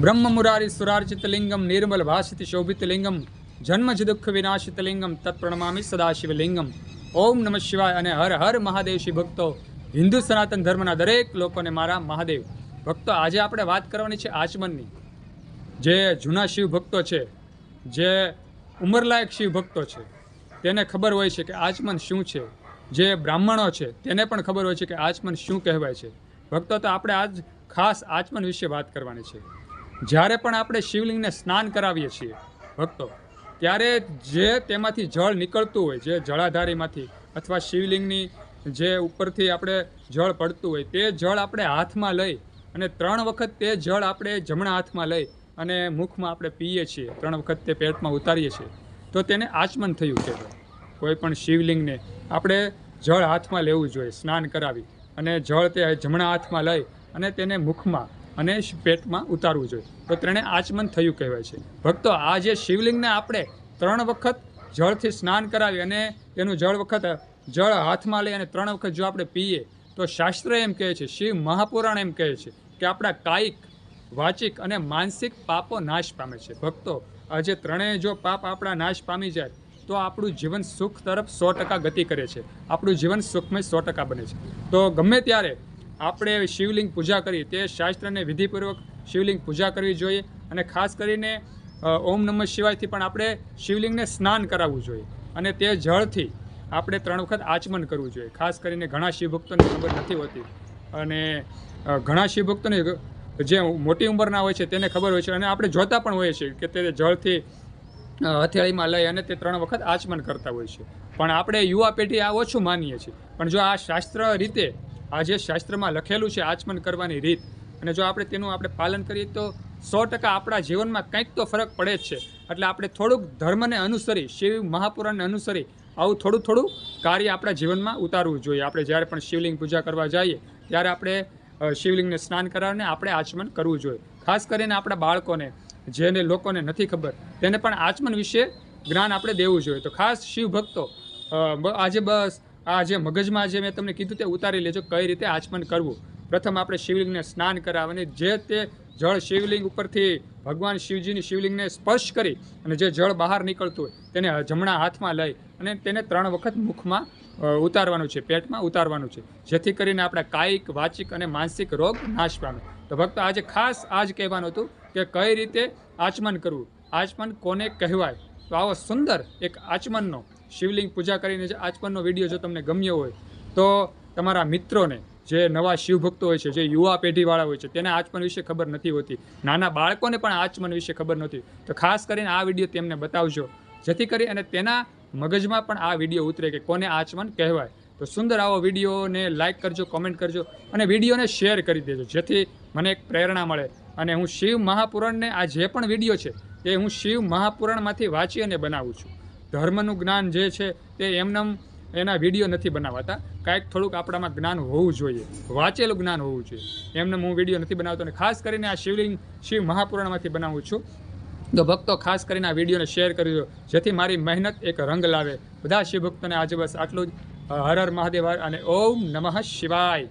બ્રહ્મ મુરારી સુરાર્ચિતલિંગમ નિર્મલ ભાષિત શોભિતલિંગમ જન્મજ દુઃખ વિનાશિતલિંગમ, તત્પ્રણમામી સદાશિવલિંગમ. ઓમ નમઃ શિવાય અને હર હર મહાદેવ શિવ ભક્તો, હિન્દુ સનાતન ધર્મના દરેક લોકોને મારા મહાદેવ. ભક્તો, આજે આપણે વાત કરવાની છે આચમનની. જે જૂના શિવ ભક્તો છે, જે ઉંમરલાયક શિવ ભક્તો છે, તેને ખબર હોય છે કે આચમન શું છે? જે બ્રાહ્મણો છે, તેને પણ ખબર હોય છે કે આચમન શું કહેવાય છે? ભક્તો, તો આપણે આજ ખાસ આચમન વિશે વાત કરવાની છે. જ્યારે પણ આપણે શિવલિંગને સ્નાન કરાવીએ છીએ, ભક્તો, ત્યારે જે તેમાંથી જળ નીકળતું હોય, જે જળાધારીમાંથી અથવા શિવલિંગની જે ઉપરથી આપણે જળ પડતું હોય, તે જળ આપણે હાથમાં લઈ અને ત્રણ વખત તે જળ આપણે જમણા હાથમાં લઈ અને મુખમાં આપણે પીએ છીએ, ત્રણ વખત તે પેટમાં ઉતારીએ છીએ, તો તેને આચમન થયું છે. કોઈ પણ શિવલિંગને આપણે જળ હાથમાં લેવું જોઈએ, સ્નાન કરાવી અને જળ તે જમણા હાથમાં લઈ અને તેને મુખમાં અને પેટમાં ઉતારવું જોઈએ. તો તેણે આચમન થયું કહેવાય છે. ભક્તો, આ જે શિવલિંગને આપણે ત્રણ વખત જળથી સ્નાન કરાવી અને તેનું જળ વખત જળ હાથમાં લઈ અને ત્રણ વખત જો આપણે પીએ, તો શાસ્ત્ર એમ કહે છે, શિવ મહાપુરાણ એમ કહે છે કે આપણા કાયિક, વાચિક અને માનસિક પાપો નાશ પામે છે. ભક્તો, આજે ત્રણેય જો પાપ આપણા નાશ પામી જાય, તો આપણું જીવન સુખ તરફ સો ટકા ગતિ કરે છે. આપણું જીવન સુખમય સો ટકા બને છે. તો ગમે ત્યારે આપણે શિવલિંગ પૂજા કરીએ તે શાસ્ત્રને વિધિપૂર્વક શિવલિંગ પૂજા કરવી જોઈએ અને ખાસ કરીને ઓમ નમઃ શિવાયથી પણ આપણે શિવલિંગને સ્નાન કરાવવું જોઈએ અને તે જળથી આપણે ત્રણ વખત આચમન કરવું જોઈએ. ખાસ કરીને ઘણા શિવભક્તોને ખબર નથી હોતી અને ઘણા શિવભક્તોને જે મોટી ઉંમરના હોય છે તેને ખબર હોય છે અને આપણે જોતા પણ હોઈએ છીએ કે તે જળથી હથેળીમાં લઈ અને તે ત્રણ વખત આચમન કરતા હોય છે. પણ આપણે યુવા પેઢી આ ઓછું માનીએ છીએ. પણ જો આ શાસ્ત્ર રીતે આ જે શાસ્ત્રમાં લખેલું છે આચમન કરવાની રીત, અને જો આપણે તેનું આપણે પાલન કરીએ તો સો ટકા આપણા જીવનમાં કંઈક તો ફરક પડે જ છે. એટલે આપણે થોડુંક ધર્મને અનુસરી, શિવ મહાપુરાણને અનુસરી, આવું થોડું થોડું કાર્ય આપણા જીવનમાં ઉતારવું જોઈએ. આપણે જ્યારે પણ શિવલિંગ પૂજા કરવા જઈએ, ત્યારે આપણે શિવલિંગને સ્નાન કરાવીને આપણે આચમન કરવું જોઈએ. ખાસ કરીને આપણા બાળકોને, જેને લોકોને નથી ખબર, તેને પણ આચમન વિશે જ્ઞાન આપણે દેવું જોઈએ. તો ખાસ શિવ ભક્તો આજે બસ આ જે મગજમાં જે મેં તમને કીધું તે ઉતારી લેજો કઈ રીતે આચમન કરવું. પ્રથમ આપણે શિવલિંગને સ્નાન કરાવવાની. જે તે જળ શિવલિંગ ઉપરથી ભગવાન શિવજીની શિવલિંગને સ્પર્શ કરી અને જે જળ બહાર નીકળતું હોય તેને જમણા હાથમાં લઈ અને તેને ત્રણ વખત મુખમાં ઉતારવાનું છે, પેટમાં ઉતારવાનું છે. જેથી કરીને આપણા કાયિક, વાચિક અને માનસિક રોગ નાશ પામે. તો ભક્ત, આજે ખાસ આ જ કહેવાનું હતું કે કઈ રીતે આચમન કરવું? આચમન કોને કહેવાય? તો આવો સુંદર એક આચમનનો શિવલિંગ પૂજા કરીને જે આચમનનો વીડિયો જો તમને ગમ્યો હોય, તો તમારા મિત્રોને જે નવા શિવભક્તો હોય છે, જે યુવા પેઢીવાળા હોય છે, તેને આચમન વિશે ખબર નથી હોતી. નાના બાળકોને પણ આચમન વિશે ખબર નથી તો ખાસ કરીને આ વીડિયો તેમને બતાવજો. જેથી કરી અને તેના મગજમાં પણ આ વીડિયો ઉતરે કે કોને આચમન કહેવાય. તો સુંદર આવો વિડીયોને લાઈક કરજો, કોમેન્ટ કરજો અને વિડીયોને શેર કરી દેજો. જેથી મને એક પ્રેરણા મળે અને હું શિવ મહાપુરાણને આ જે પણ વીડિયો છે એ હું શિવ મહાપુરાણમાંથી વાંચી અને બનાવું છું. ધર્મનું જ્ઞાન જે છે તે એમનેમ એના વીડિયો નથી બનાવાતા. કાંઈક થોડુંક આપણામાં જ્ઞાન હોવું જોઈએ. વાંચેલું જ્ઞાન હોવું જોઈએ. એમને હું વીડિયો નથી બનાવતો અને ખાસ કરીને આ શિવલિંગ શિવ મહાપુરાણમાંથી બનાવું છું. તો ભક્તો ખાસ કરીને આ વિડીયોને શેર કરજો. જેથી મારી મહેનત એક રંગ લાવે. બધા શિવ ભક્તોને આજે બસ આટલું જ. હર હર મહાદેવ. અને ઓમ નમઃ શિવાય.